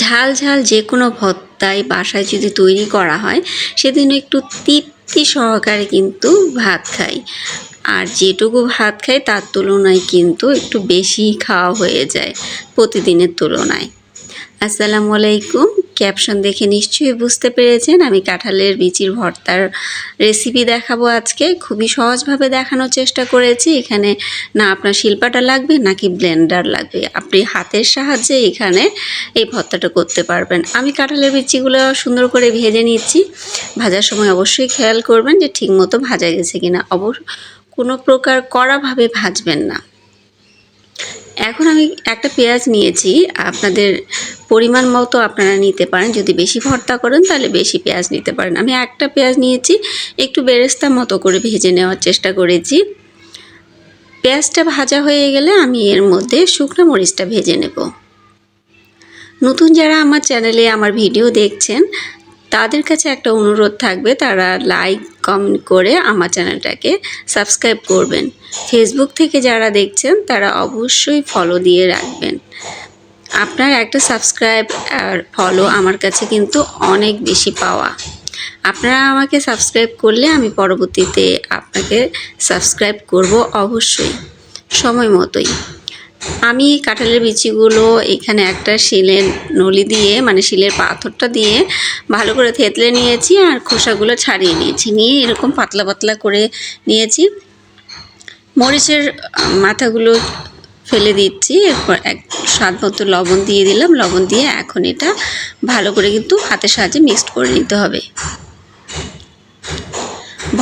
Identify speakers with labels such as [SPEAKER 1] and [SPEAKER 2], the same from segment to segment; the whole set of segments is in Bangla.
[SPEAKER 1] ঝাল ঝাল যে কোনো ভত্তায় বাসায় যদি তৈরি করা হয়, সেদিন একটু তৃপ্তি সহকারে কিন্তু ভাত খাই। আর যেটুকু ভাত খাই, তার তুলনায় কিন্তু একটু বেশি খাওয়া হয়ে যায় প্রতিদিনের তুলনায়। আসসালামু আলাইকুম। ক্যাপশন দেখে নিশ্চয়ই বুঝতে পেরেছেন। আমি কাঁঠালের বিচির ভর্তার রেসিপি দেখাবো আজকে। খুবই সহজভাবে দেখানোর চেষ্টা করেছি। এখানে না আপনার শিল্পাটা লাগবে, নাকি ব্লেন্ডার লাগবে। আপনি হাতের সাহায্যে এখানে এই ভর্তাটা করতে পারবেন। আমি কাঁঠালের বিচিগুলো সুন্দর করে ভেজে নিচ্ছি। ভাজার সময় অবশ্যই খেয়াল করবেন যে ঠিকমতো ভাজা গেছে কিনা। অবশ্য কোনো প্রকার কড়াভাবে ভাজবেন না। এখন আমি একটা পেঁয়াজ নিয়েছি। আপনাদের পরিমাণ মতো আপনারা নিতে পারেন। যদি বেশি ভর্তা করেন, তাহলে বেশি পেঁয়াজ নিতে পারেন। আমি একটা পেঁয়াজ নিয়েছি, একটু বেরেস্তা মতো করে ভেজে নেওয়ার চেষ্টা করেছি। পেঁয়াজটা ভাজা হয়ে গেলে আমি এর মধ্যে শুকনো মরিচটা ভেজে নেব। নতুন যারা আমার চ্যানেলে আমার ভিডিও দেখছেন, তাদের কাছে একটা অনুরোধ থাকবে। তারা লাইক কমেন্ট করে আমার চ্যানেলটাকে সাবস্ক্রাইব করবেন। ফেসবুক থেকে যারা দেখছেন, তারা অবশ্যই ফলো দিয়ে রাখবেন। আপনার একটা সাবস্ক্রাইব আর ফলো আমার কাছে কিন্তু অনেক বেশি পাওয়া। আপনারা আমাকে সাবস্ক্রাইব করলে আমি পরবর্তীতে আপনাকে সাবস্ক্রাইব করব অবশ্যই। সময় মতোই। আমি কাঁঠালের বিচিগুলো এখানে একটা শিলের নলি দিয়ে মানে শিলের পাথরটা দিয়ে ভালো করে থেতলে নিয়েছি আর খোসাগুলো ছাড়িয়ে নিয়েছি। নিয়ে এরকম পাতলা পাতলা করে নিয়েছি। মরিচের মাথাগুলো ফেলে দিচ্ছি। এরপর এক, স্বাদ মতো লবণ দিয়ে দিলাম। লবণ দিয়ে এখন এটা ভালো করে কিন্তু হাতের সাহায্যে মিক্সড করে নিতে হবে।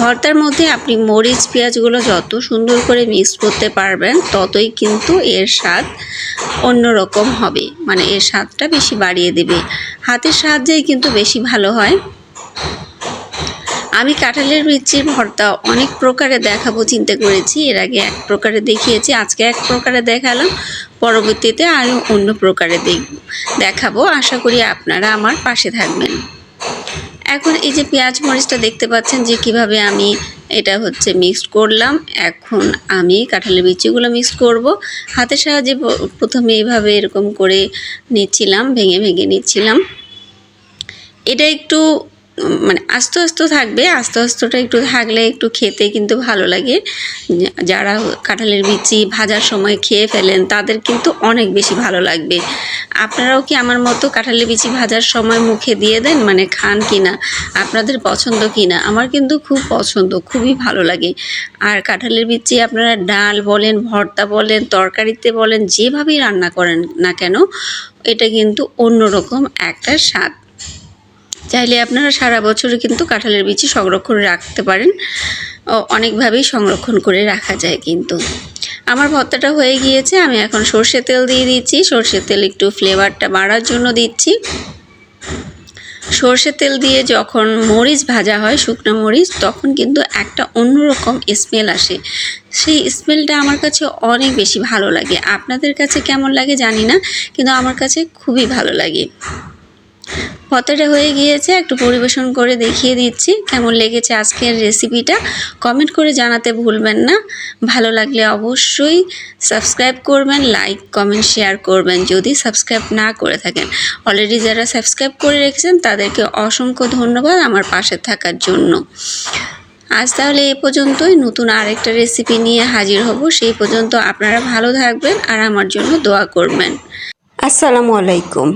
[SPEAKER 1] ভর্তার মধ্যে আপনি মরিচ, পেঁয়াজগুলো যত সুন্দর করে মিক্স করতে পারবেন, ততই কিন্তু এর স্বাদ অন্যরকম হবে। মানে এর স্বাদটা বেশি বাড়িয়ে দেবে। হাতের সাহায্যেই কিন্তু বেশি ভালো হয়। আমি কাঁঠালের বিচির ভর্তা অনেক প্রকারে দেখাবো, চিন্তা করেছি। এর আগে এক প্রকারে দেখিয়েছি, আজকে এক প্রকারে দেখালাম। পরবর্তীতে আরও অন্য প্রকারে দেখাবো। আশা করি আপনারা আমার পাশে থাকবেন। এখন এই যে পেঁয়াজ মরিচটা দেখতে পাচ্ছেন যে কীভাবে আমি এটা হচ্ছে মিক্সড করলাম, এখন আমি কাঁঠালের বিচিগুলো মিক্স করব। হাতের সাহায্যে প্রথমে এইভাবে এরকম করে নিচ্ছিলাম, ভেঙে ভেঙে নিচ্ছিলাম। এটা একটু মানে আস্তে আস্তে থাকবে, আস্তে আস্তটা একটু থাকলে একটু খেতে কিন্তু ভালো লাগে। যারা কাঁঠালের বিচি ভাজার সময় খেয়ে ফেলেন, তাদের কিন্তু অনেক বেশি ভালো লাগবে। আপনারাও কি আমার মতো কাঁঠালের বিচি ভাজার সময় মুখে দিয়ে দেন? মানে খান কি না আপনাদের পছন্দ কি না আমার কিন্তু খুব পছন্দ, খুবই ভালো লাগে। আর কাঁঠালের বিচি আপনারা ডাল বলেন, ভর্তা বলেন, তরকারিতে বলেন, যেভাবেই রান্না করেন না কেন, এটা কিন্তু অন্যরকম একটা স্বাদ। চাইলে আপনারা সারা বছরে কিন্তু কাঁঠালের বিচি সংরক্ষণ রাখতে পারেন। অনেকভাবেই সংরক্ষণ করে রাখা যায় কিন্তু। আমার ভর্তাটা হয়ে গিয়েছে, আমি এখন সর্ষে তেল দিয়ে দিচ্ছি। সর্ষে তেল একটু ফ্লেভারটা বাড়ার জন্য দিচ্ছি। সর্ষে তেল দিয়ে যখন মরিচ ভাজা হয়, শুকনো মরিচ, তখন কিন্তু একটা অন্যরকম স্মেল আসে। সেই স্মেলটা আমার কাছে অনেক বেশি ভালো লাগে। আপনাদের কাছে কেমন লাগে জানি না, কিন্তু আমার কাছে খুবই ভালো লাগে। ভর্তাটা হয়ে গিয়েছে, একটু পরিবেশন করে দেখিয়ে দিচ্ছি কেমন লেগেছে আজকের রেসিপিটা কমেন্ট করে জানাতে ভুলবেন না। ভালো লাগলে অবশ্যই সাবস্ক্রাইব করবেন লাইক কমেন্ট শেয়ার করবেন। যদি সাবস্ক্রাইব না করে থাকেন অলরেডি যারা সাবস্ক্রাইব করে রেখেছেন, তাদেরকে অসংখ্য ধন্যবাদ আমার পাশে থাকার জন্য। আজ তাহলে এ পর্যন্তই। নতুন আরেকটা রেসিপি নিয়ে হাজির হব। সেই পর্যন্ত আপনারা ভালো থাকবেন আর আমার জন্য দোয়া করবেন। আসসালামু আলাইকুম।